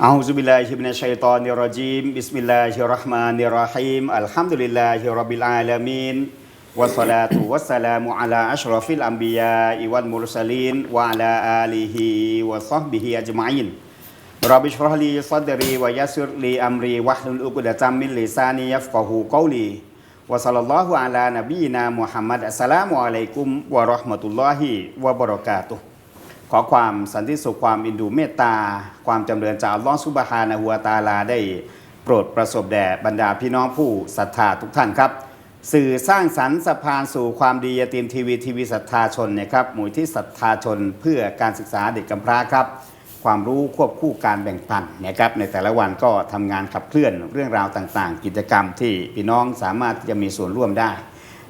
A'udzubillahiminasyaitonirrojim Bismillahirrahmanirrahim. Alhamdulillahirrabbilalamin Wassalatu wassalamu ala ashrafil anbiya wal mursalin Wa ala alihi wa sahbihi ajma'in. Rabbi shrah li sadri wa yasir li amri Wahlul uqdatan min lisani yafqahu qawli. Wa sallallahu ala nabiyyina Muhammad. Assalamualaikum warahmatullahi wabarakatuh. ขอความสันติสุขความอินดูเมตตา ความจำเริญจากลลอฮฺซุบฮานะฮูวตาลาได้โปรดประสบแด่บรรดาพี่น้องผู้ศรัทธาทุกท่านครับ สื่อสร้างสรรค์สะพานสู่ความดียตีมทีวีทีวีศรัทธาชนนะครับหมู่ที่ศรัทธาชนเพื่อการศึกษาเด็กกำพร้าครับ ความรู้ควบคู่การแบ่งปันนะครับในแต่ละวันก็ทำงานขับเคลื่อนเรื่องราวต่างๆ กิจกรรมที่พี่น้องสามารถจะมีส่วนร่วมได้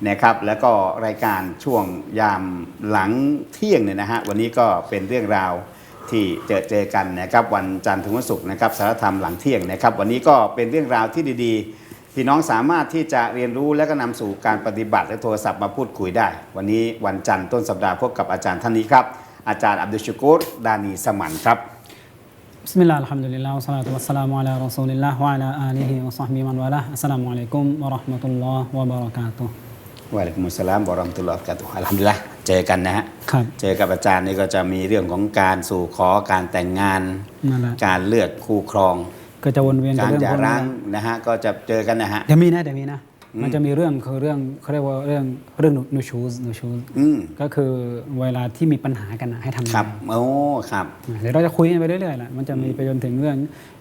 นะครับแล้วก็รายการช่วงยามหลังเที่ยงเนี่ยนะฮะวันนี้ก็เป็นเรื่องราวที่เจอเจอกันนะครับวันจันทร์ถึงวันศุกร์นะครับสารธรรมหลังเที่ยงนะครับ วันนี้ก็เป็นเรื่องราวที่ดีๆ พี่น้องสามารถที่จะเรียนรู้และก็นำสู่การปฏิบัติและโทรศัพท์มาพูดคุยได้ วันนี้วันจันทร์ต้นสัปดาห์พบกับอาจารย์ท่านนี้ครับ อาจารย์อับดุลชูกุรดานีสมันครับบิสมิลลาห์อัลฮัมดุลิลลาห์วะสลาตุวะสสลามุอะลารอซูลิลลาห์วะอะลาอาลีฮิวะซอฮบิมันวะลาอัสสลามุอะลัยกุมวะเราะห์มะตุลลอฮ์วะบะเราะกาตุฮ์ อัลฮัมดุลิลละห์เจอกันนะฮะครับเจอกับอาจารย์นี่ก็จะมีเรื่องของการสู่ขอการแต่งงานนั่นแหละการเลือกคู่ครอง ก็จะวนเวียนกักาบรเรื่องหย่าพวกร้านี้งนะฮะก็จะเจอกันนะฮะเดี๋ยวมีนะเดี๋ยวมีนะ มันจะมีเรื่องคือเรื่องเขาเรียกว่าเรื่องเรื่องนูชูสนูชูสอืมก็คือเวลาที่มีปัญหากันนะให้ทำยังครับไงโอ้ครับเดี๋ยวเราจะคุยกันไปเรื่อยๆแหละมันจะมีไปจนถึงเรื่อง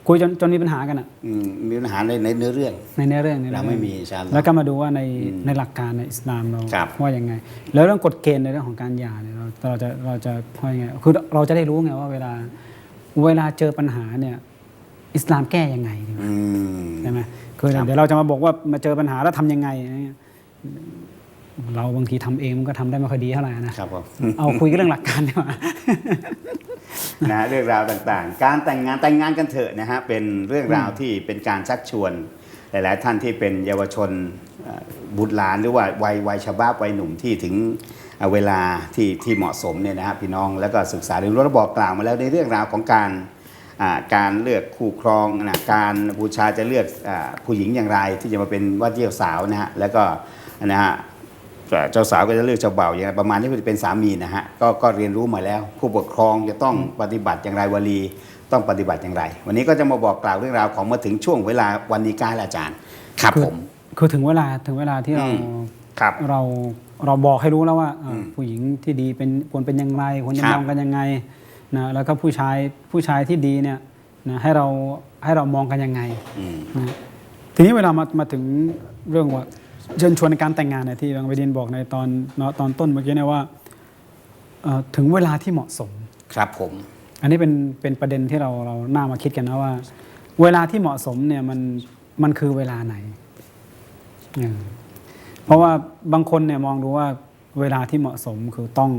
คุยจนจนมีปัญหากันอะอืมมีปัญหาในในเนื้อเรื่อง ในเนื้อเรื่องในเราเนื้อไม่เรื่องมีอินชาอัลลอฮ์แล้วก็มาดูว่าในในหลักการในอิสลามเราครับว่ายังไง แล้วเรื่องกฎเกณฑ์ในเรื่องของการหย่าเนี่ยเราเราจะเราจะว่ายังไงคือเราจะได้รู้ไงว่าเวลาเวลาเจอปัญหาเนี่ยอิสลามแก้ยังไงดีกว่าอืมใช่ไหม คือครับเดี๋ยวเราจะมาบอกว่ามาเจอปัญหาแล้วทำยังไงอะไรเงี้ยเราบางทีทำเองมันก็ทำได้ไม่ค่อยดีเท่าไหร่นะครับผมเอาคุยกันเรื่องหลักการดีกว่านะฮะเรื่องราวต่างๆ การแต่งงานแต่งงานกันเถอะนะฮะเป็นเรื่องราวที่เป็นการชักชวน หลาย ๆ ท่านที่เป็นเยาวชนเอ่อบุตรหลานหรือว่าวัยวัยชบาบวัยหนุ่มที่ถึงเอ่อเวลาที่ที่เหมาะสมเนี่ยนะฮะพี่น้องแล้วก็ศึกษาเรียนรู้และบอกกล่าวมาแล้วในเรื่องราวของการอ่า การเลือกคู่ครองนะการบูชายจะเลือกอาผู้หญิงอย่างไรที่จะมาเป็นว่าที่เจ้าสาวนะฮะแล้วก็นะฮะเจ้าสาวก็จะเลือกเจ้าบ่าวอย่างไรประมาณนี้เป็นสามีนะฮะก็ก็เรียนรู้มาแล้ว ผู้ปกครองจะต้องปฏิบัติอย่างไรวลีต้องปฏิบัติอย่างไร วันนี้ก็จะมาบอกกล่าวเรื่องราวของมาถึงช่วงเวลาวันนี้กาลอาจารย์ ครับคือผม คือถึงเวลาถึงเวลาที่เราอืมครับเราเราบอกให้รู้แล้วว่าเอ่ออมผู้หญิงที่ดีเป็นควรเป็นยังไงควรจะครับมองกันยังไง นะแล้วก็ผู้ชายผู้ชายที่ดีเนี่ยนะให้เราให้เรามองกันยังไงอืมนะทีนี้เวลามามาถึงเรื่องว่าเชิญชวนในการแต่งงานเนี่ยที่บางประเด็นบอกในตอนเนาะตอนต้นเมื่อกี้เนี่ยว่าเอ่อถึงเวลาที่เหมาะสมครับผม อันนี้เป็นเป็นประเด็นที่เราเราหน้ามาคิดกันนะว่า เวลาที่เหมาะสมเนี่ยมันมันคือเวลาไหนเออเพราะว่าบางคนเนี่ยมองดูว่าเวลาที่เหมาะสมคือต้อง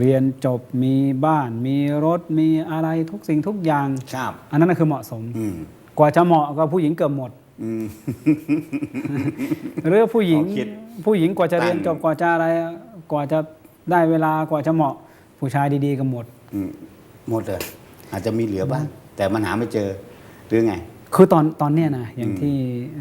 เรียนจบมีบ้านมีรถมีอะไรทุกสิ่งทุกอย่าง ครับอันนั้นนะคือเหมาะสม อืมกว่าจะเหมาะก็ผู้หญิงเกือบหมด อืม หรือผู้หญิงเขาคิดผู้หญิงกว่าจะเรียนตั้งจบกว่าจะอะไร กว่าจะได้เวลากว่าจะเหมาะ ผู้ชายดีๆก็หมด อืมหมดเลยอาจจะมีเหลือบ้างแต่มันหาไม่เจอหรือไง คือตอนตอนเนี้ยนะอย่างที่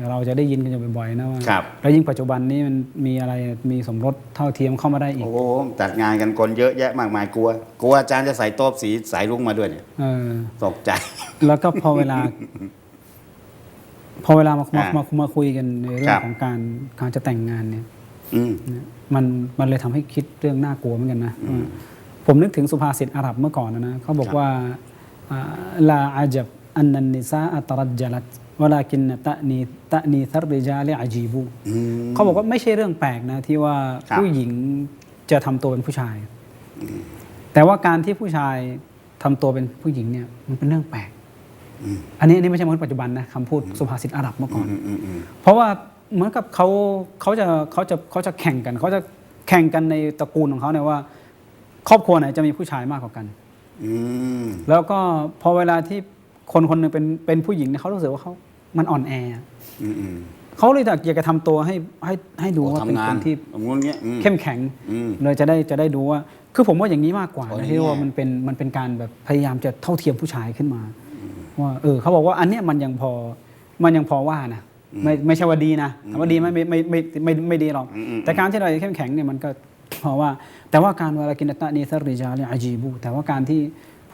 เราจะได้ยินกันอยู่บ่อยๆนะว่าครับ แล้วยิ่งปัจจุบันนี้มันมีอะไรมีสมรสเท่าเทียมเข้ามาได้อีกโอ้โหจัดงานกันคนเยอะแยะมากมายกลัว กลัวอาจารย์จะใส่โต๊ะสีสายรุ้งมาด้วยเนี่ยเออตกใจ แล้วก็พอเวลา พอเวลามามาอ่ามามาคุยกันในเรื่อครังบ ของการการจะแต่งงานเนี่ย อืมมันมันเลยทำให้คิดเรื่องน่ากลัวเหมือนกันนะว่าผมนึกถึงสุภาษิตอาหรับเมื่อก่อนนะนะเขาบอกครับว่าอ่าลาอาจับ อันนันนิซาอัตรัจจลัตวลากินตะนีตะนีทัรริจาลิอาจีบูอืมเขาบอกว่าไม่ใช่เรื่องแปลกนะ ที่ว่าครับผู้หญิงจะทำตัวเป็นผู้ชาย แต่ว่าการที่ผู้ชายทำตัวเป็นผู้หญิงเนี่ยมันเป็นเรื่องแปลกอันนี้อันนี้ไม่ใช่มนุษย์ปัจจุบันนะคำพูดสุภาษิตอาหรับเมื่อก่อนอืมอืมอืมเพราะว่าเหมือนกับเขาเขาจะเขาจะเขาจะแข่งกันเขาจะแข่งกันในตระกูลของเขาเนี่ยว่า ครอบครัวไหนจะมีผู้ชายมากกว่ากันอืมแล้วก็พอเวลาที่ คนคนหนึงเป็นเป็นผู้หญิงเนี่ยเขารู้สึกว่าเขามันอ่อนแออืมอืม เขาเลยอยากอยากจะทำตัวให้ให้ให้ดูว่าเป็นทำงาคนนที่ตรงนู้นเงี้ยอืม เข้มแข็งอืมเลยจะได้จะได้ดูว่า คือผมว่าอย่างนี้มากกว่าอ๋อนะอย่างนี้ที่ว่าไงมันเป็นมันเป็นการแบบพยายามจะเท่าเทียมผู้ชายขึ้นมาว่าเออเขาบอกว่าอันเนี้ยมันยังพอมันยังพอว่านะไม่ไม่ใช่ว่าดีนะถามว่าดีไหมไม่ไม่ไม่ไม่ไม่ไม่ดีหรอกอืมอืมแต่การที่เราเข้มแข็งเนี่ยมันก็เพราะว่า แต่ว่าการเวลากินตะนีซาริจาเนี่ยอาจีบูแต่ว่าการที่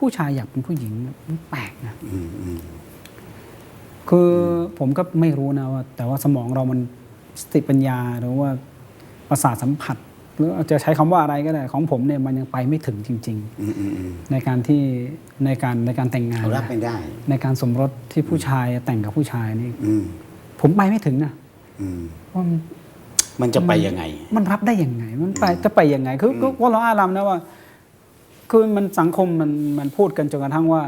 ผู้ชายอยากเป็นผู้หญิงเนี่ยมันแปลกนะอืมอืมคือผมก็ไม่รู้นะว่า แต่ว่าสมองเรามันสติปัญญาหรือว่าประสาทสัมผัส หรือจะใช้คำว่าอะไรก็ได้ ของผมเนี่ยมันยังไปไม่ถึงจริงอืมอืมอืมๆในการที่ในการในการแต่งงานเขารับนะไม่ได้ ในการสมรสที่ผู้ชายแต่งกับผู้ชายนี่อืมผมไปไม่ถึงนะอืมว่ามันมันจะไปยังไง มันรับได้ยังไง มันไปจะไปยังไง คือคือว่าเราอาลัมนะว่า คือมันสังคมมันมันพูดกันจนกระทั่งว่า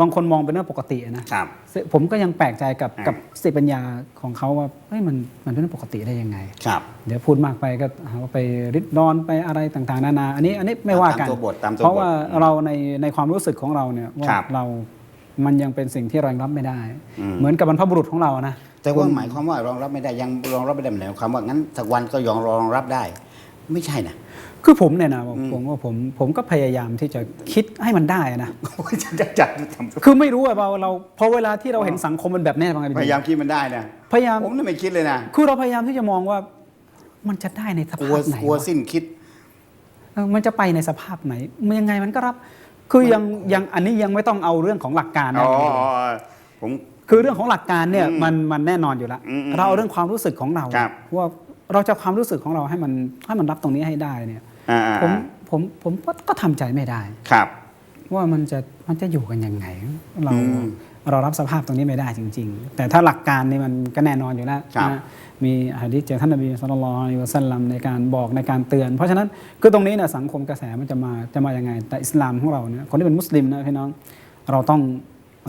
บางคนมองเป็นเรื่องปกติอะนะครับซึ่งผมก็ยังแปลกใจกับอ่ากักับสติปัญญาของเขาว่าเฮ้ยมันมันเป็นเรื่องปกติได้ยังไงครับเดี๋ยวพูดมากไปก็หาว่าไปริดรอนไปอะไรต่างๆนานา อันนี้อันนี้ไม่ว่ากันตามตัวบทตามตัวเพราะว่าบทเราในในความรู้สึกของเราเนี่ยว่าครับเรามันยังเป็นสิ่งที่เรายังรับไม่ได้อืมเหมือนกับบรรพบุรุษของเรานะแต่ว่าหมายความว่ารองรับไม่ได้ยังรองรับไม่ได้หมายความว่างั้นสักวันก็ยอมรองรับได้ ไม่ใช่นะ คือผมเนี่ยนะผมว่าผมผมก็พยายามที่จะคิดให้มันได้นะจะจะจะทำคือไม่รู้อะเราเราพอเวลาที่เราเห็นสังคมมันแบบนี้บางไงพยายามคิดมันได้นะพยายามผมนี่ไม่คิดเลยนะคือเราพยายามที่จะมองว่า มันจะได้ในสกลัวภาพไหนกลัววะสิ้นคิดเออมันจะไปในสภาพไหน มันยังไงมันก็รับ คือยังยังอันนี้ยังไม่ต้องเอาเรื่องของหลักการนะอ๋อผมคือเรื่องของหลักการเนี่ยอืมมันมันแน่นอนอยู่แล้วอืมอืมเราเอาเรื่องความรู้สึกของเราครับว่าเราจะความรู้สึกของเราให้มันให้มันรับตรงนี้ให้ได้เนี่ยอ่า ผมผมผมก็ก็ทำใจไม่ได้ครับ ว่ามันจะมันจะอยู่กันยังไง เราอืมเรารับสภาพตรงนี้ไม่ได้จริง ๆ แต่ถ้าหลักการนี่มันก็แน่นอนอยู่แล้วครับนะมีหะดีษจากท่านนบีสุลต่านละฮ์อะลัยฮิวะสัลลัมในการบอกในการเตือน เพราะฉะนั้นคือตรงนี้เนี่ยสังคมกระแสมันจะมาจะมายังไง แต่อิสลามของเราเนี่ยคนที่เป็นมุสลิมนะพี่น้องเราต้อง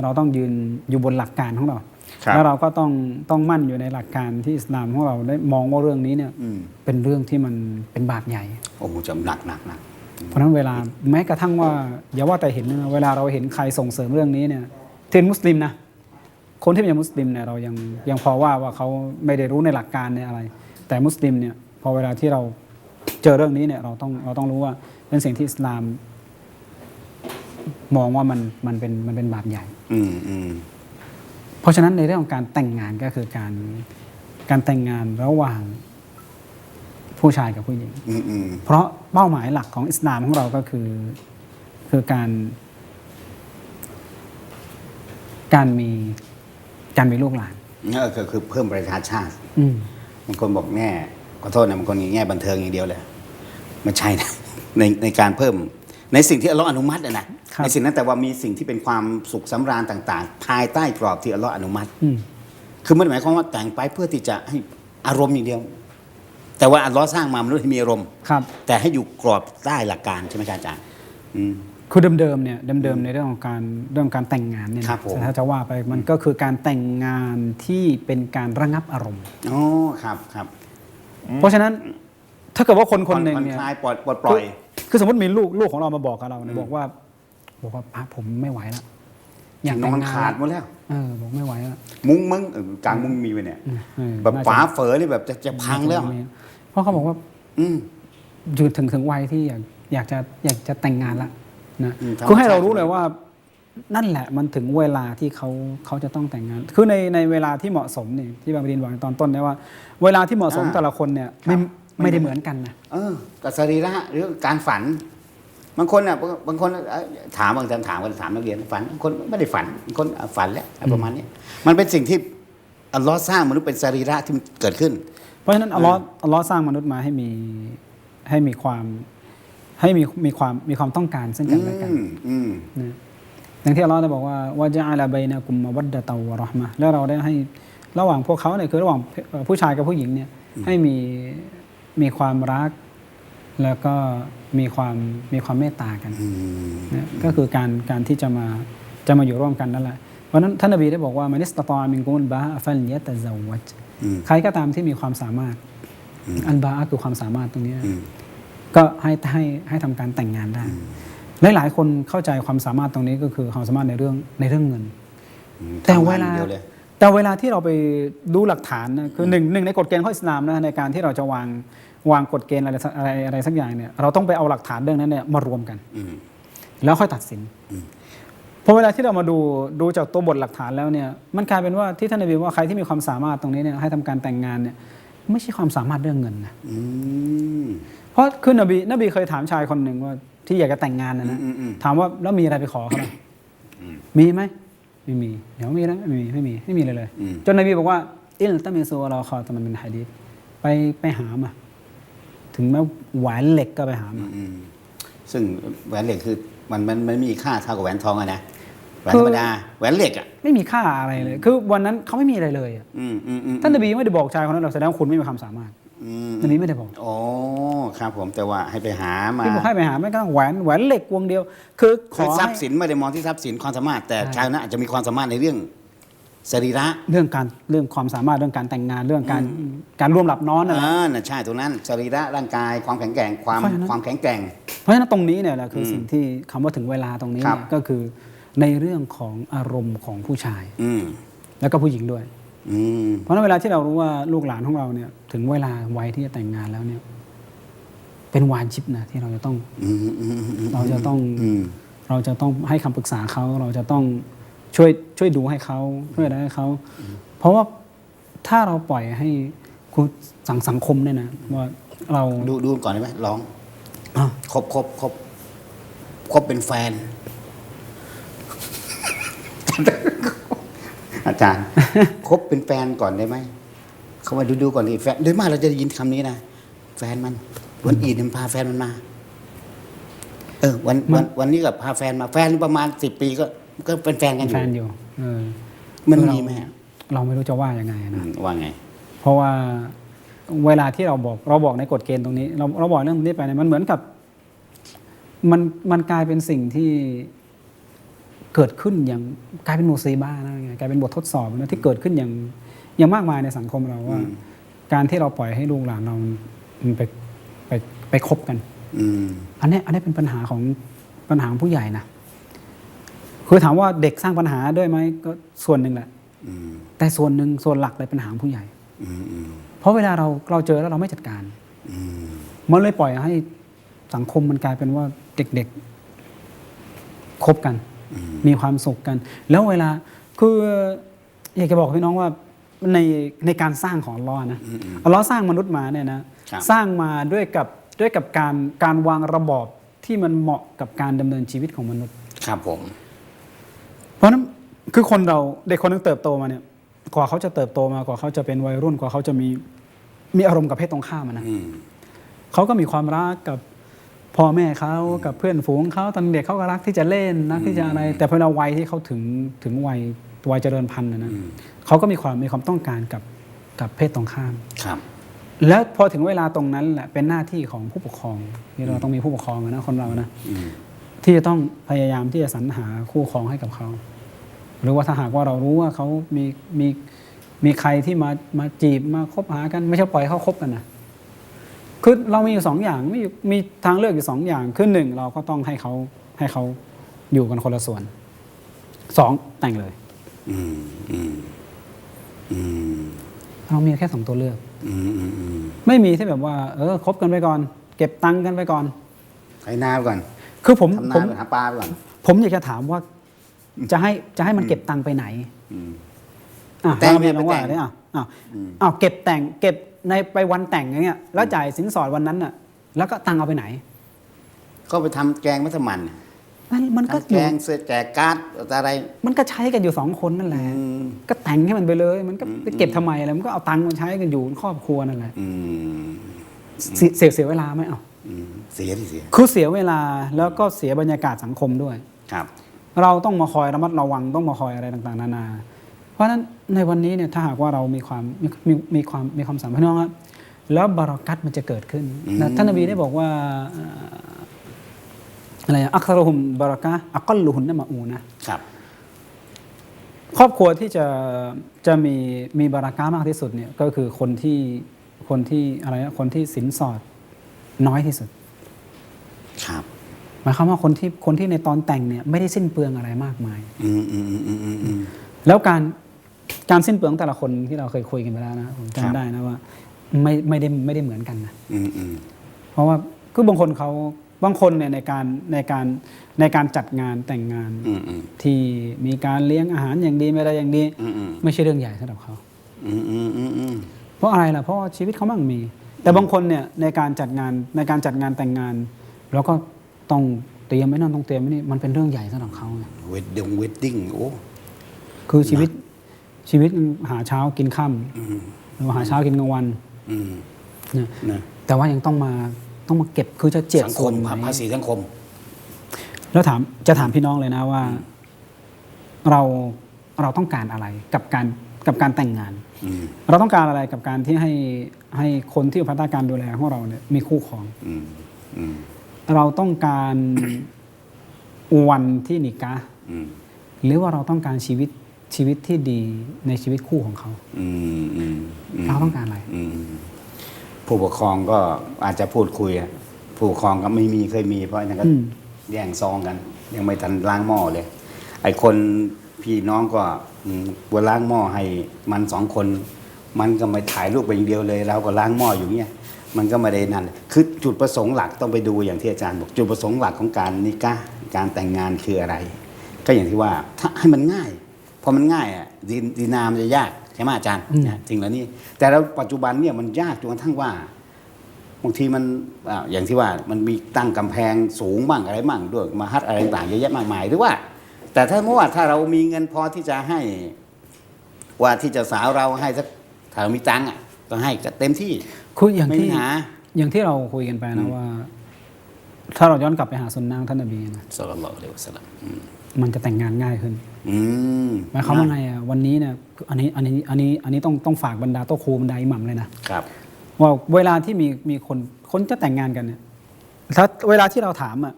เราต้องยืนอยู่บนหลักการของเราครับ แล้วเราก็ต้องต้องมั่นอยู่ในหลักการที่อิสลามของเราได้มองว่าเรื่องนี้เนี่ยอืมเป็นเรื่องที่มันเป็นบาปใหญ่โอ้โหจะหนักหนักหนักเพราะฉะนั้นเวลาแม้กระทั่งว่าอย่าว่าแต่เห็นนะเวลาเราเห็นใครส่งเสริมเรื่องนี้เนี่ยที่เป็นมุสลิมนะคนที่เป็นมุสลิมเนี่ยเรายังยังพอว่าว่าเขาไม่ได้รู้ในหลักการในอะไร แต่มุสลิมเนี่ยพอเวลาที่เราเจอเรื่องนี้เนี่ยเราต้องเราต้องรู้ว่าเป็นสิ่งที่อิสลาม มองว่ามันมันเป็นมันเป็นบาปใหญ่ อืมอืม เพราะฉะนั้นในเรื่องของการแต่งงานก็คือการการแต่งงานระหว่างผู้ชายกับผู้หญิงอืมอืมเพราะเป้าหมายหลักของอิสลามของเราก็คือคือการ การมีการมีลูกหลานนี่ก็คือเพิ่มประชาชาติอืมบางคนบอกแง่ขอโทษนะบางคนอย่างแง่บันเทิงอย่างเดียวเลยไม่ใช่นะในในการเพิ่ม ในสิ่งที่อัลลอฮ์อนุมัติอะนะครับในสิ่งนั้นแต่ว่ามีสิ่งที่เป็นความสุขสำราญต่าง ๆ ภายใต้กรอบที่อัลลอฮ์อนุมัติอืม คือไม่ได้หมายความว่าแต่งไปเพื่อที่จะให้อารมณ์อย่างเดียว แต่ว่าอัลลอฮ์สร้างมามนุษย์ให้มีอารมณ์ ครับ แต่ให้อยู่กรอบใต้หลักการใช่ไหมครับอาจารย์อืม คือเดิมๆเนี่ยเดิมๆในเรื่องของการเรื่องการแต่งงานเนี่ยนะครับผม ถ้าจะว่าไปมันก็คือการแต่งงานที่เป็นการระงับอารมณ์ อ๋อครับครับเพราะฉะนั้นถ้าเกิดว่าคนคนหนึ่งผ่อเนี่ย คลายปลอดปลดปล่อย คือ คือสมมติมีลูกลูกของเรามาบอกกับเราเนี่ยบอกว่า บอกว่าป้าผมไม่ไหวแล้วอยากนแต่องนงานขาดหมแล้วดแล้วเออบอกไม่ไหวแล้วมุ้งมึงเออกลางมุ้งมีไปเนี่ยเออแบบน่จะฝาเฝอนี่แบบจะจะพังแล้ว เพราะเขาบอกว่า อืมอยู่ถึงถึงวัยที่อยากอยากจะอยากจะแต่งงานละนะอืมธรรมชาติคือให้เรารู้เลยว่า นั่นแหละมันถึงเวลาที่เขาเขาจะต้องแต่งงาน คือในในเวลาที่เหมาะสมนี่ที่บางประเด็นบอกในตอนต้นเนี่ยว่า เวลาที่เหมาะสมแต่ละคนเนี่ย ไม่ไม่ได้เหมือนกันนะเออกับสรีระหรือการฝัน บางคนอะบางบางคนเอ่อถามบางทีถามกันถามนักเรียนฝันบางคนไม่ได้ฝันบางคนอะฝันแล้วอะไรประมาณนี้มันเป็นสิ่งที่อัลลอฮ์สร้างมนุษย์เป็นสรีระที่มันเกิดขึ้น เพราะฉะนั้นอัลลอฮ์อัลลอฮ์สร้างมนุษย์มาให้มีให้มีความให้มีมีความมีความต้องการซึ่งอืกันและกันมอืมนะอย่างที่อัลลอฮ์ได้บอกว่าว่าจะอาลาบัยนะกุมมาวัดดะตาวะเราะห์มะห์แล้วเราได้ให้ระหว่างพวกเขาเนี่ยคือระหว่างเอ่อผู้ชายกับผู้หญิงเนี่ยให้มี มีความรัก แล้วก็มีความมีความเมตตากันอืมนะก็คือการการที่จะมาจะมาอยู่ร่วมกันนั่นแหละเพราะฉะนั้นท่านนบีได้บอกว่ามันิสตตอมินกุลบาฟัลยะตะซาวัจอืมใครก็ตามที่มีความสามารถ อันบาคือความสามารถตรงนี้นะอืมก็ให้ให้ให้ทำการแต่งงานได้หลายๆคนเข้าใจความสามารถตรงนี้ก็คือความสามารถในเรื่องในเรื่องเงินอืมแต่ทำงนเวลาอย่งดียเลย แต่เวลาที่เราไปดูหลักฐานนะคือหนึ่งหนึ่งในกฎเกณฑ์ข้ออิสลามนะในการที่เราจะวางวางกฎเกณฑ์อะไรสักอะไรอะไรสักอย่างเนี่ยเราต้องไปเอาหลักฐานเรื่องนั้นเนี่ยมารวมกันอืมแล้วค่อยตัดสินพอเวลาที่เรามาดูดูจากตัวบทหลักฐานแล้วเนี่ยมันกลายเป็นว่าที่ท่านนบีว่าใครที่มีความสามารถตรงนี้เนี่ยให้ทำการแต่งงานเนี่ยไม่ใช่ความสามารถเรื่องเงินนะอืมเพราะคือนบีนบีเคยถามชายคนหนึ่งว่าที่อยากจะแต่งงานนะนะอืมอืมถามว่าแล้วมีอะไรไปขอเขาไหมมีไหม ไม่มีเดี๋ยวมีนะไม่มีไม่มีไม่มีเลยเลยอืมจนนบีบอกว่าอิลตามิซูเราคอตมันเป็นฮะดีษไปไปหามา ถึงแม้แหวนเหล็กก็ไปหามาอืมซึ่งแหวนเหล็กคือมันมันมันไม่มีค่าเท่ากับแหวนทองอะนะแหวนคือธรรมดาแหวนเหล็กอะไม่มีค่าอะไรเลย คือวันนั้นเขาไม่มีอะไรเลยอะอืมอืมอืมท่านนบีไม่ได้บอกชายคนนั้นหรอกแสดงว่าคุณไม่มีความสามารถ อืมนบีไม่ได้บอกโอ้ครับผมแต่ว่าให้ไปหามาที่บอกให้ไปหาไม่กระทั่งแหวนแหวนเหล็กวงเดียว คือขคืออทรัพให้ย์สินไม่ได้มองที่ทรัพย์สินความสามารถ แต่ใช่ชายคนนั้นอาจจะมีความสามารถในเรื่องสรีระเรื่องการเรื่องความสามารถเรื่องการแต่งงานเรื่องการการร่วมหลับนอนนะอ่าน่ะใช่ตรงนั้นสรีระร่างกายความแข็งแกร่งความเพราะฉะนั้น ความแข็งแกร่ง เพราะฉะนั้นตรงนี้เนี่ยแหละคืออสิ่งที่คำว่าถึงเวลาตรงนี้ครับ เนี่ยก็คือในเรื่องของอารมณ์ของผู้ชาย อืม แล้วก็ผู้หญิงด้วยอืม เพราะฉะนั้นเวลาที่เรารู้ว่าลูกหลานของเราเนี่ย ถึงเวลาวัยที่จะแต่งงานแล้วเนี่ย เป็นวานชิปนะที่เราจะต้องอืมอืมอืมอืมเราจะต้องอืมเราจะต้องให้คำปรึกษาเขาเราจะต้องช่วยช่วยดูให้เขาช่วยอะไรให้เขาเพราะว่าถ้าเราปล่อยให้คุณสังสังคมเนี่ยนะว่าเราดูดูก่อนได้ไหมร้องอะคบคบคบคบเป็นแฟน อาจารย์คบเป็นแฟนก่อนได้ไหมเขาว่าดูดูก่อนดิแฟนโดยมากเราจะได้ยินคำนี้นะแฟนมันวันอีดมันพาแฟนมันมา เออ วันวันวันนี้กับพาแฟนมาแฟนประมาณสิบปีก็ ก็เป็นแฟนกันอแฟยู่นอยู่เออมันคือเรามีไหมฮะเราไม่รู้จะว่ายังไงอืนะมว่าไง เพราะว่าเวลาที่เราบอก เราบอกในกฎเกณฑ์ตรงนี้ เราเราบอกเรื่องนี้ไปเนี่ยมันเหมือนกับ มันมันกลายเป็นสิ่งที่ เกิดขึ้นอย่างกลายเป็นโมซีบ้านะไงกลายเป็นบททดสอบนะที่เกิดขึ้นอย่างอย่างมากมายในสังคมเราว่าอืมการที่เราปล่อยให้ลูกหลานเรามันไปไปไปคบกันอืมอันเนี้ยอันนี้เป็นปัญหาของปัญหาของผู้ใหญ่นะคือถามว่าเด็กสร้างปัญหาด้วยไหมก็ส่วนหนึ่งแหละอืมแต่ส่วนหนึ่งส่วนหลักเลยปัญหาของผู้ใหญ่อืมอืมเพราะเวลาเราเราเจอแล้วเราไม่จัดการอืมมันเลยปล่อยให้สังคมมันกลายเป็นว่าเด็กๆคบกันอื มมีความสุขกัน แล้วเวลาคืออยากจะบอกพี่น้องว่าในในการสร้างของอัลเลอฮ์นะอืมอืมอัลเลอฮ์สร้างมนุษย์มาเนี่ยนะครับสร้างมาด้วยกับด้วยกับการการวางระบอบที่มันเหมาะกับการดำเนินชีวิตของมนุษย์ ครับผม เพราะฉะนั้นคือคนเราเด็กคนหนึงเติบโตมาเนี่ยกว่าเขาจะเติบโตมากว่าเขาจะเป็นวัยรุ่นกว่าเขาจะมีมีอารมณ์กับเพศตรงข้ามอะนะอืมเขาก็มีความรักกับ พ่อแม่เขากับเพื่อนฝูงเขาตอนเด็กเขาก็รักที่จะเล่นรักที่จะอะไร แต่พอเราวัยที่เขาถึงถึงวัยวัยเจริญพันธุ์นะนะอืมเขาก็มีความมีความต้องการกับกับเพศตรงข้ามครับ แล้วพอถึงเวลาตรงนั้นแหละเป็นหน้าที่ของผู้ปกครองที่เราต้องมีผู้ปกครองอะนะคนเรานะอืมที่จะต้องพยายามที่จะสรรหาคู่ครองให้กับเขา หรือว่าถ้าหากว่าเรารู้ว่าเขามีมีมีใครที่มามาจีบมาคบหากัน ไม่ใช่ปล่อยให้เขาคบกันนะ คือเรามีอยู่สองอย่างมีอยู่มีทางเลือกอยู่สองอย่างคือหนึ่งเราก็ต้องให้เขาให้เขาอยู่กันคนละส่วนสองแต่งเลยอืมอืมอืมเรามีแค่สองตัวเลือกอืมอืมอืมไม่มีที่แบบว่า เออคบกันไปก่อน เก็บตังค์กันไปก่อนไถนาไปก่อนคือผมทำนาผมไปหาปลาไปก่อน ผมอยากจะถามว่าจะให้จะให้มันเก็บตังค์ไปไหนอืมอะแต่งเราไม่เรียนไปว่าแต่ง เนี่ยอะอะอืมอ้าวเก็บแต่งเก็บ ในไปวันแต่งอย่างเงี้ยแล้วจ่ายสินสอดวันนั้นน่ะ แล้วก็ตังค์เอาไปไหน ก็ไปทำแกงมัสมั่นมันมันก็ทำอแกยู่งเสื้อแจกการ์ดอะไร มันก็ใช้กันอยู่สองคนนั่นแหละอืมก็แต่งให้มันไปเลย มันก็อืมไปเก็บทำไมอะไรมันก็เอาตังค์มาใช้กันอยู่ครอบครัวนั่นแหละอืมเสียเสียเสียเวลาไหมเอ้าอืมเสียที่เสียคือเสียเวลาแล้วก็เสียบรรยากาศสังคมด้วยครับ เราต้องมาคอยระมัดระวังต้องมาคอยอะไรต่าง ๆ นานาเพ ราะฉะนั้นในวันนี้เนี่ยถ้าหากว่าเรามีความมีมีมีความมีความสามารถพี่น้องครับแล้วบารักัตมันจะเกิดขึ้นอืมนะท่านนบีได้บอกว่าเอ่ออะไรอะอักษรหุมบารักะอักลลุหุนนะมาอูนะครับ ครอบครัวที่จะจะมีมีบารักะมากที่สุดเนี่ยก็คือคนที่คนที่อะไรนะคนที่สินสอดน้อยที่สุด ครับหมายความว่าคนที่คนที่ในตอนแต่งเนี่ยไม่ได้สิ้นเปลืองอะไรมากมาย อืมอืมอืมอืมอืมอืมแล้วการ การสิ้นเปลืองแต่ละคนที่เราเคยคุยกันไปแล้วนะผมครับจำได้นะว่า ไม่ไม่ได้ไม่ได้เหมือนกันนะอืมอืมเพราะว่าคือบางคนเขาบางคนเนี่ยในการในการในการจัดงานแต่งงานอืมอืมที่มีการเลี้ยงอาหารอย่างดีไม่ได้อย่างดีอืมอืมไม่ใช่เรื่องใหญ่สำหรับเขาอืมอืมอืมอืมเพราะอะไรล่ะเพราะว่าชีวิตเขามั่งมี แต่บางคนเนี่ยในการจัดงานในการจัดงานแต่งงาน แล้วก็ต้องเตรียมไว้นั่นต้องเตรียมไว้นี่มันเป็นเรื่องใหญ่สำหรับเขาไงเวดดงเวดดิ้งโอ้คือชีวิต ชีวิตหาเช้ากินค่อืมำหรือว่าหาเช้ากินกลางวันอืมเนี่ยนะแต่ว่ายังต้องมาต้องมาเก็บคือจะเจ็บสังคส่วมนไหนภาษีสังคม แล้วถามจะถามพี่น้องเลยนะว่า เราเราต้องการอะไรกับการกับการแต่งงานอืมเราต้องการอะไรกับการที่ให้ให้คนที่อยู่ภายใต้การดูแลของเราเนี่ยมีคู่ครองอืมอืมเราต้องการวันที่นิกะห์อืมหรือว่าเราต้องการชีวิต ชีวิตที่ดีในชีวิตคู่ของเขาอืมอืมมเราต้องการอะไรอืมผู้ปกครองก็อาจจะพูดคุยอะผู้ปกครองก็ไม่มีเคยมีเพราะอย่างนั้นก็อืมแย่งซองกัน ยังไม่ทันล้างหม้อเลย ไอ้คนพี่น้องก็อืมวัวล้างหม้อให้มันสองคน มันก็ไม่ถ่ายรูปไปอย่างเดียวเลยเราก็ล้างหม้ออยู่เงี้ยมันก็ไม่ได้นั่นคือจุดประสงค์หลักต้องไปดูอย่างที่อาจารย์บอกจุดประสงค์หลักของการนิกะห์การแต่งงานคืออะไร ก็อย่างที่ว่าถ้าให้มันง่าย พอมันง่ายอะดีดีนามันจะยากใช่ไหมอาจารย์อืมนะสิ่งเหล่านี้แต่เราปัจจุบันเนี่ยมันยากจนกระทั่งว่าบางทีมันอ่าอย่างที่ว่ามันมีตั้งกำแพงสูงบ้างอะไรบ้างด้วยมาฮัดอะไรต่างๆเยอะแยะมากมายหรือว่า แต่ถ้าเมื่อว่าถ้าเรามีเงินพอที่จะให้ว่าที่เจะสาวเราให้สักถ้าเรามีตังค์อะก็ให้ก็เต็มที่คืออย่างไม่ที่มีปัญหาอย่างที่เราคุยกันไปอืนะมว่า ถ้าเราย้อนกลับไปหาสุนนะของท่านนบีนะสลลัลลอฮุอะลัยฮิวะสัลลัมอืมมันจะแต่งงานง่ายขึ้นอืม หมายความว่าไงอะวันนี้เนี่ยคืออันนี้อันนี้อันนี้อันนี้ต้องต้องฝากบรรดาโต๊ะครูบรรดาอิหมัมเลยนะครับว่าเวลาที่มีมีคนคนจะแต่งงานกันเนี่ยถ้าเวลาที่เราถามอะ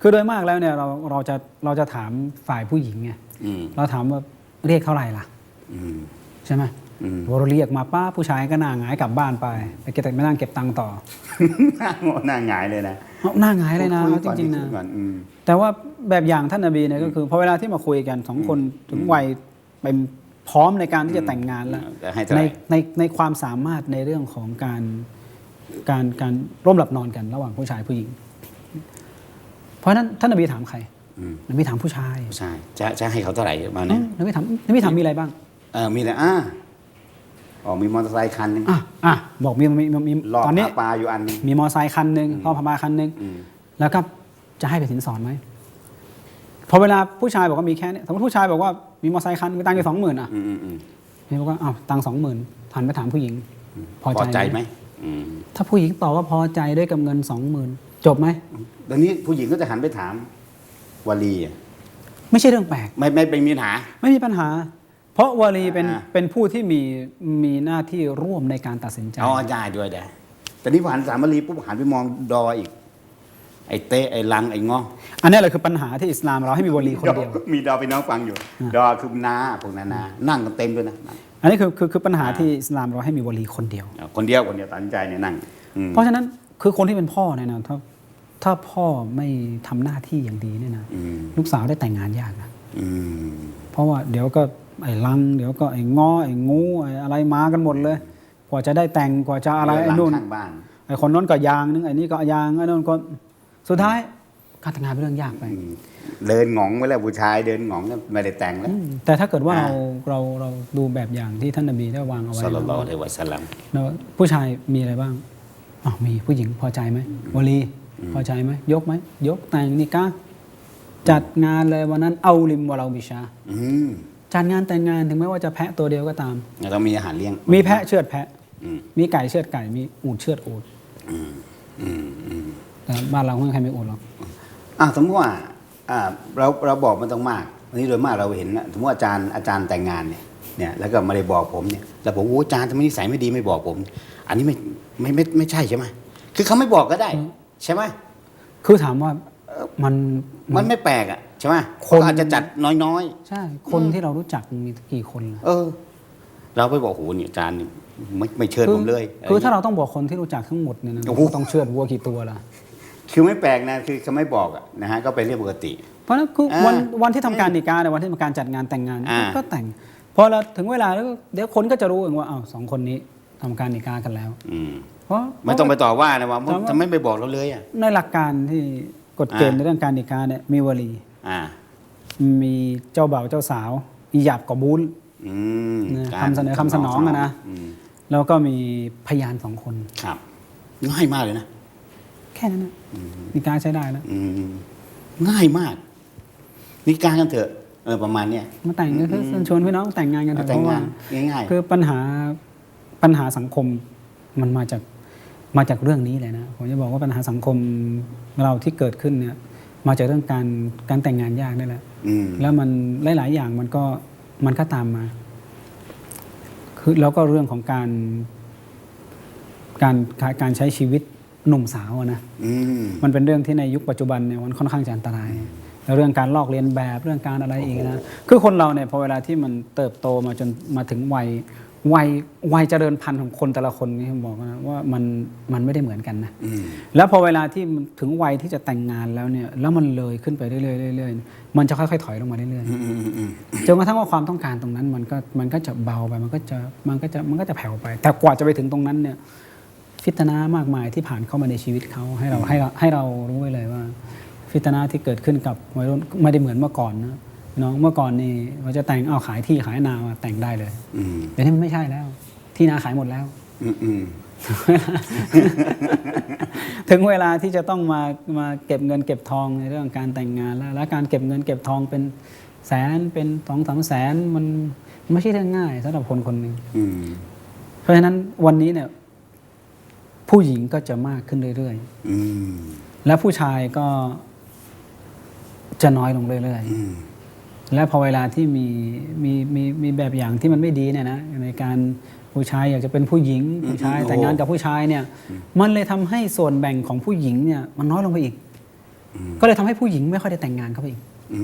คือโดยมากแล้วเนี่ยเราเราจะเราจะถามฝ่ายผู้หญิงไงอืมเราถามว่าเรียกเท่าไหร่ล่ะอืมใช่ไหมอืม พอเราเรียกมาป้าผู้ชายก็หน้าหงายกลับบ้านไปไปเก็บแต่ไม่นั่งเก็บตังค์ต่อหน้าหงายเลยนะเอาหน้าหงายเลยนะคุเอาจก่อริงๆนะคุยก่ออืมแต่ว่าแบบอย่างท่านนบีเนี่ยก็คือพอเวลาที่มาคุยกันสองคนถึงวัยเป็นพร้อมในการที่จะแต่งงานแล้วจะให้เท่าในไหร่ในในความสามารถในเรื่องของการการการร่วมหลับนอนกันระหว่างผู้ชายผู้หญิง เพราะฉะนั้นท่านนบีถามใครอืมนบีถามผู้ชายผู้ชายจะจะให้เขาเท่าไหร่มาอืเนี่ยมนบีถามนบีถามมีอะไรบ้างเออมีแต่อ่า อ๋อมีมอเตอร์ไซค์คันหนึงอะอะบอกมีมีมีรอบตอนนี้หาปลาอยู่อันหนึง มีมอไซค์คันหนึ่งพ่อพม่าคันหนึ่งอืม แล้วก็จะให้ไปสินสอดไหมพอเวลาผู้ชายบอกว่ามีแค่เนี้สมมติผู้ชายบอกว่ามีมอไซค์คันมีตังค์อยู่สองหมื่นอะอืมอืมอืมนี่บอกว่าอ้าวตังค์สองหมื่นหันไปถามผู้หญิง พอพอใจใจไหมอืมถ้าผู้หญิงตอบว่าพอใจด้วยกับเงินสองหมื่นจบไหมตอนนี้ผู้หญิงก็จะหันไปถามวลีอะไม่ใช่เรื่องแปลก ไม่ไม่เป็นมีปัญหา ไม่มีปัญหา เพราะวาลีเป็นอ่า เป็นผู้ที่มีมีหน้าที่ร่วมในการตัดสินใจเอาได้ด้วยได้แต่นี่พอหันสามวลีปุ๊บหันไปมองดออีก ไอ้เตะไอ้ลังไอ้งออันนี้แหละคือปัญหาที่อิสลามเราให้มีวาลีคนเดียวดอมีดอไปน้องฟังอยู่ ดอคือนาพวกนานานั่งกันเต็มด้วยนะนั่งอันนี้คือคือคือปัญหาอ่าที่อิสลามเราให้มีวาลีคนเดียวเอาคนเดียวคนเดียวตัดสินใจเนี่ยนั่งอืมเพราะฉะนั้นคือคนที่เป็นพ่อเนี่ยนะถ้าถ้าพ่อไม่ทำหน้าที่อย่างดีเนี่ยนะอืมลูกสาวได้แต่งงานยากนะอืมเพราะว่าเดี๋ยวก็ ไอ้ลัง เดี๋ยวก็ไอ้ง้อไอ้งูไอ้อะไรมากันหมดเลย กว่าจะได้แต่งกว่าจะอะไรไอ้หลังนู่นข้างบ้านไอ้คนนั้นก็ยางนึงไอ้นี่ก็ยางไอ้นู่นก็สุดท้ายการแต่งงานเป็นเรื่องยากไปอืมเดินหงองไว้แล้วผู้ชายเดินหงองก็ไม่ได้แต่งแล้วอืมแต่ถ้าเกิดว่าอ่าเราเราเราดูแบบอย่างที่ท่านนบีได้วางเอาไว้สัลลัลลอฮุนะอะลัยฮิวะสัลลัมนะว่าผู้ชายมีอะไรบ้างอ๋อมีผู้หญิงพอใจไหมวลีพอใจไหมยกไหมยกแต่งนี่ก้าจัดงานเลยวันนั้นเอาลิมวะเราบิชาอืม จัดงานแต่งงานถึงแม้ว่าจะแพะตัวเดียวก็ตามแล้วต้องมีอาหารเลี้ยง มีแพะเชือดแพะอืมมีไก่เชือดไก่ มีอูดเชือดอูดอืมอืมอืมแต่บ้านเราไม่มีใครมีอูดหรอกอะสมมติว่าอ่าเราเราบอกมันต้องมากวันนี้โดยมากเราเห็นนะสมมติว่าอาจารย์อาจารย์แต่งงานเนี่ยเนี่ยแล้วก็ไม่ได้บอกผมเนี่ยแล้วผมโอ้อาจารย์ทำไมนิสัยไม่ดีไม่บอกผม อันนี้ไม่ไม่ไม่ไม่ใช่ใช่ไหมคือเขาไม่บอกก็ได้ ใช่ไหมคือถามว่ามันมันไม่แปลกอะ ใช่ไหมคนเขาอาจจะจัดน้อยใช่ คนที่เรารู้จักมีกี่คนล่ะๆ เออ เราไปบอกโอ้โหเนี่ยอาจารย์นี่ไม่ไม่เชิญผมเลยคือถ้าเราต้องบอกคนที่รู้จักทั้งหมดเนี่ยนะโอ้โห ต้องเชือดวัวกี่ตัวล่ะ คือไม่แปลกนะคือเขาไม่บอกอะนะฮะก็เป็นเรื่องปกติ เพราะฉะนั้นคืออ่าวันวันที่ทำการนิกาในยวันที่ทำการจัดงานแต่งงาน อ่า ก็แต่งพอเราถึงเวลาแล้วก็เดี๋ยวคนก็จะรู้เองว่าอ้าวสองคนนี้ทำการนิกากันแล้ว อืมเพราะ ไม่ต้องไปต่อว่านะว่าถามว่า ทำไมไม่บอกเราเลยอะในหลักการที่กฎเกณฑ์อ่า ในเรื่องการนิกาเนี่ยมีวลี อ่ามีเจ้าบ่าวเจ้าสาวอีหยับกับบุญอืมนะการคำเสนอคำสนองอะนะอืมแล้วก็มีพยานสองคน ครับง่ายมากเลยนะแค่นั้นนะนิกาใช้ได้แล้วอืมง่ายมาก นี่การกันเถอะเออประมาณเนี้ยมาแต่งก็คือชวนพี่น้องแต่งงานกันเถเอาอะแต่เพงราะงาว่านง่าย คือปัญหาปัญหาสังคมมันมาจากมาจากเรื่องนี้เลยนะผมจะบอกว่าปัญหาสังคมเราที่เกิดขึ้นเนี่ย มาจากเรื่องการการแต่งงานยากนี่แหละๆอืมแล้วมันหลาย ๆ อย่างมันก็มันก็ตามมา คือแล้วก็เรื่องของการ การการใช้ชีวิตหนุ่มสาวอะนะ อืม มันเป็นเรื่องที่ในยุคปัจจุบันเนี่ยมันค่อนข้างจะอันตราย แล้วเรื่องการลอกเลียนแบบเรื่องการอะไรอีกนะ คือคนเราเนี่ยพอเวลาที่มันเติบโตมาจนมาถึงวัย วัยวัยเจริญพันธุ์ของคนแต่ละคนนี่ผมบอกนะว่ามันมันไม่ได้เหมือนกันนะอืมแล้วพอเวลาที่มันถึงวัยที่จะแต่งงานแล้วเนี่ยแล้วมันเลยขึ้นไปเรื่อยๆเรื่อยๆมันจะค่อยๆถอยลงมาเรื่อยอืมอืมอืมๆจนกระทั่งว่าความต้องการตรงนั้นมันก็มันก็จะเบาไปมันก็จะมันก็จะมันก็จะแผ่วไป แต่กว่าจะไปถึงตรงนั้นเนี่ยฟิตนามากมายที่ผ่านเข้ามาในชีวิตเขาให้เราให้เราให้เรารู้ไว้เลยว่า ฟิตนาที่เกิดขึ้นกับวัยรุ่นไม่ได้เหมือนเมื่อก่อนนะพี่ น้องเมื่อก่อนนี่เราจะแต่งเอาขายที่ขายนามาแต่งได้เลยอืมเดี๋ยวนี้มันไม่ใช่แล้ว ที่นาขายหมดแล้วอืมอืมถึงเวลาที่จะต้องมามาเก็บเงินเก็บทองในเรื่องการแต่งงานแล้ว แล้วการเก็บเงินเก็บทองเป็นแสนเป็นสองสามแสนมันไม่ใช่เรื่องง่ายสำหรับคนคนหนึ่งอืมเพราะฉะนั้นวันนี้เนี่ย ผู้หญิงก็จะมากขึ้นเรื่อยอืมๆและผู้ชายก็จะน้อยลงเรื่อยอืมๆ และพอเวลาที่มีมีมีมีแบบอย่างที่มันไม่ดีเนี่ยนะในการผู้ชายอยากจะเป็นผู้หญิงผู้ชายแต่งงานกับผู้ชายเนี่ยมันเลยทำให้ส่วนแบ่งของผู้หญิงเนี่ยมันน้อยลงไปอีก ก็เลยทำให้ผู้หญิงไม่ค่อยได้แต่งงานเข้าไปอีกอื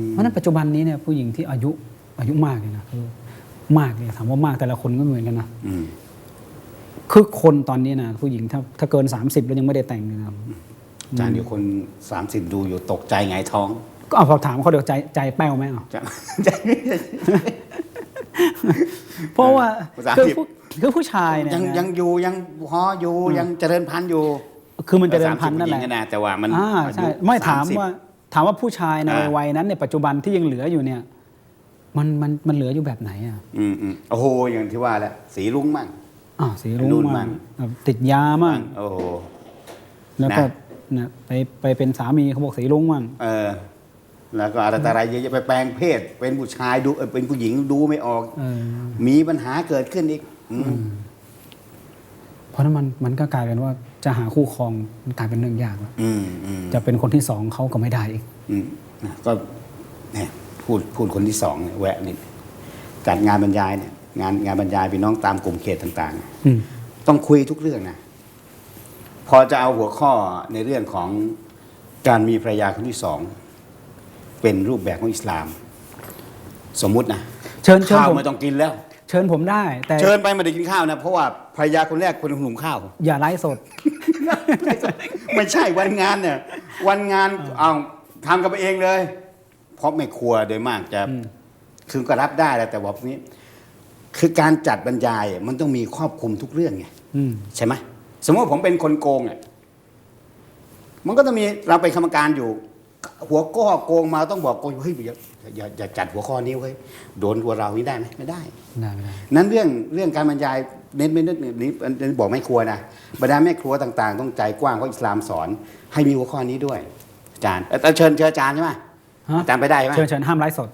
มเพราะฉะนั้นปัจจุบันนี้เนี่ยผู้หญิงที่อายุอายุมากเนี่ยนะคือมากเนี่ยถามว่ามากแต่ละคนก็ไม่เหมือนกันนะอืมคือคนตอนนี้นะผู้หญิงถ้าถ้าเกิน 30 แล้วยังไม่ได้แต่งเนี่ยนะอาจารย์เดี๋ยวคนสามสิบดูอยู่ตกใจไงายท้อง ก็เอาพอถามเขาเดี๋ยวใจใจแป้วไหมอะจะเพราะว่าภาษาคืออังกฤษผู้คือผู้ชายเนี่ยยังนะยังอยู่ยังพออยู่ยังเจริญพันธุ์อยู่ คือมันเจะเดินพันธุ์30นั่นแหละผู้ญิงนะแต่ว่ามันอ่าอาใช่ยุไม่ถาม30ว่าถามว่าผู้ชายในอ่าวัยนั้นในยปัจจุบันที่ยังเหลืออยู่เนี่ย มันมันมันเหลืออยู่แบบไหนอะอืมอืมโอ้โหอย่างที่ว่าแหละสีรุ้งมั่งอ่าสีรุ้งรุ่นมั่มั่งงติดยามั่งโอ้โหแล้วก็นะนะไปไปเป็นสามีเขาบอกสีรุ้งมั่งเออ แล้วก็อะไรต่ออะไรเยอะแยะไปแปลงเพศ เป็นผู้ชายดูเออเป็นผู้หญิงดูไม่ออก เออมีปัญหาเกิดขึ้นอีกอืมเพราะฉะนั้นมันมันก็กลายเป็นว่าจะหาคู่ครองมันกลายเป็นเรื่องยากแล้วอืมอืมจะเป็นคนที่สองเขาก็ไม่ได้อีก อืมนะก็เนี่ยพูดพูดคนที่สองเนี่ยแวะนิดจัดงานบรรยายเนี่ย งานงานบรรยายพี่น้องตามกลุ่มเขตต่างๆ อืม ต้องคุยทุกเรื่องนะ พอจะเอาหัวข้อในเรื่องของการมีภรรยาคนที่สอง เป็นรูปแบบของอิสลาม สมมุตินะเชิญเชิญข้าวผมไม่ต้องกินแล้ว เชิญผมได้ แต่เชิญไปไม่ได้กินข้าวนะ เพราะว่าภรรยาคนแรกคนหุงข้าว อย่าไลฟ์สด ไม่ใช่วันงานเนี่ยวันงานเอาทำกันไปเองเลย เพราะไม่ครัวโดยมากจะอืม คือก็รับได้แหละแต่ว่าพวกนี้ คือการจัดบรรยายมันต้องมีครอบคลุมทุกเรื่องไง อืม ใช่ไหมสมมติว่าผมเป็นคนโกงอะมันก็ต้องมีเราเป็นกรรมการอยู่ หัวข้อโกงมาต้องบอกโกงเฮ้ยอย่าอย่าอย่าจัดหัวข้อนี้เว้ยโดนตัวเรานี่ได้ไหมไม่ได้ได้ไม่ได้นั้นเรื่องเรื่องการบรรยายเน้นไม่เน้นนี้อันนี้บอกไม่ครัวนะบรรดาแม่ครัวต่าง ๆ ต้องใจกว้างเพราะอิสลามสอน ให้มีหัวข้อนี้ด้วยอาจารย์เอ่อเชิญเชิญอาจารย์ใช่ไหมฮะอาจารย์ไปได้ไหมเชิญเชิญห้ามไลฟ์สด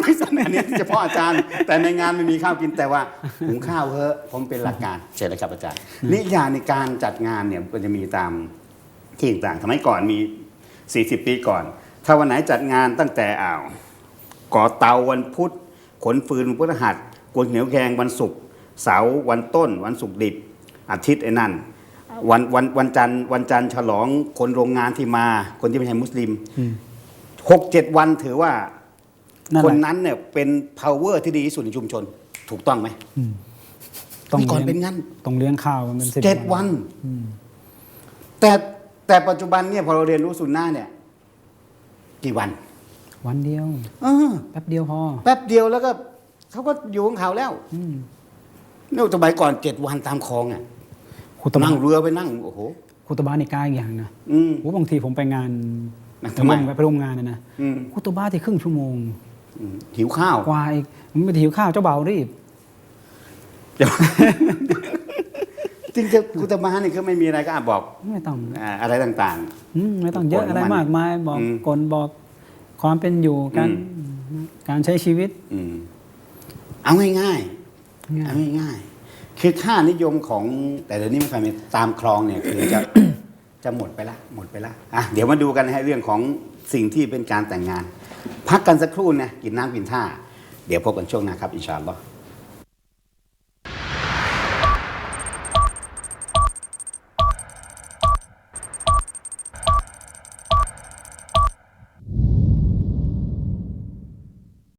ไม่สนอันนี้เฉพาะอาจารย์ แต่ในงานไม่มีข้าวกินแต่ว่าหุงข้าวเถอะผมเป็นหลักการเชิญเลยครับอาจารย์นี่อย่างในการจัดงานเนี่ยก็จะมีตามที่ต่างๆสมัยก่อนมี 40 ปีก่อน ถ้าวันไหนจัดงานตั้งแต่อ่าวก่อเตาวันพุธขนฟืนวันพฤหัสกวนเหนียวแกงวันศุกร์เสาร์วันต้น วันศุกร์ดิบอาทิตย์ไอ้นั่นวันวันวันจันทร์วันจันทร์ฉลองคนโรงงานที่มา คนที่ไม่ใช่มุสลิมอืมหกเจ็ดวันถือว่านั่นคนแหละนั้นเนี่ยเป็น power ที่ดีที่สุดในชุมชน ถูกต้องไหมอืมต้องนี่ก่อนลี้ยงเป็นงั้นต้องเลี้ยงข้าวกันเป็นสิบเจ็ดวันอืมแต่ แต่ปัจจุบันเนี่ยพอเราเรียนรู้สุนนะเนี่ย กี่วัน วันเดียวเออแป๊บเดียวพอ แป๊บเดียวแล้วก็เขาก็อยู่ของเขาแล้วอืมเนี่ยสมัยก่อนเจ็ดวันตามคลองอะคุตบะนั่งเรือไปนั่งโอ้โหคุตบะนี่กล้าอีกอย่างนะอืม โอ้บางทีผมไปงานนะทำไม ไปร่วมงานนะนะอืมคุตบะที่ครึ่งชั่วโมง อืมหิวข้าว กว่าอีกมันไม่ได้หิวข้าวเจ้าเบาวรีบ จริงๆกุตบาเนี่ยก็ไม่มีอะไรก็อะบอกไม่ต้องอ่าอะไรต่างอืมไม่ต้องเยอะกฎอะไรมันมากมายบอกอืมกลบอกความเป็นอยู่การการใช้ชีวิต ๆ อืมเอาง่ายๆง่ายเอาง่ายๆคือค่านิยมของแต่เดี๋ยวนี้ไม่ค่อยมีตามคลองเนี่ยคือจะ จะหมดไปละหมดไปละอะเดี๋ยวมาดูกันนะฮะเรื่องของสิ่งที่เป็นการแต่งงาน พักกันสักครู่นะกินน้ำกินท่า เดี๋ยวพบกันช่วงหน้าครับอินชาอัลลอฮ์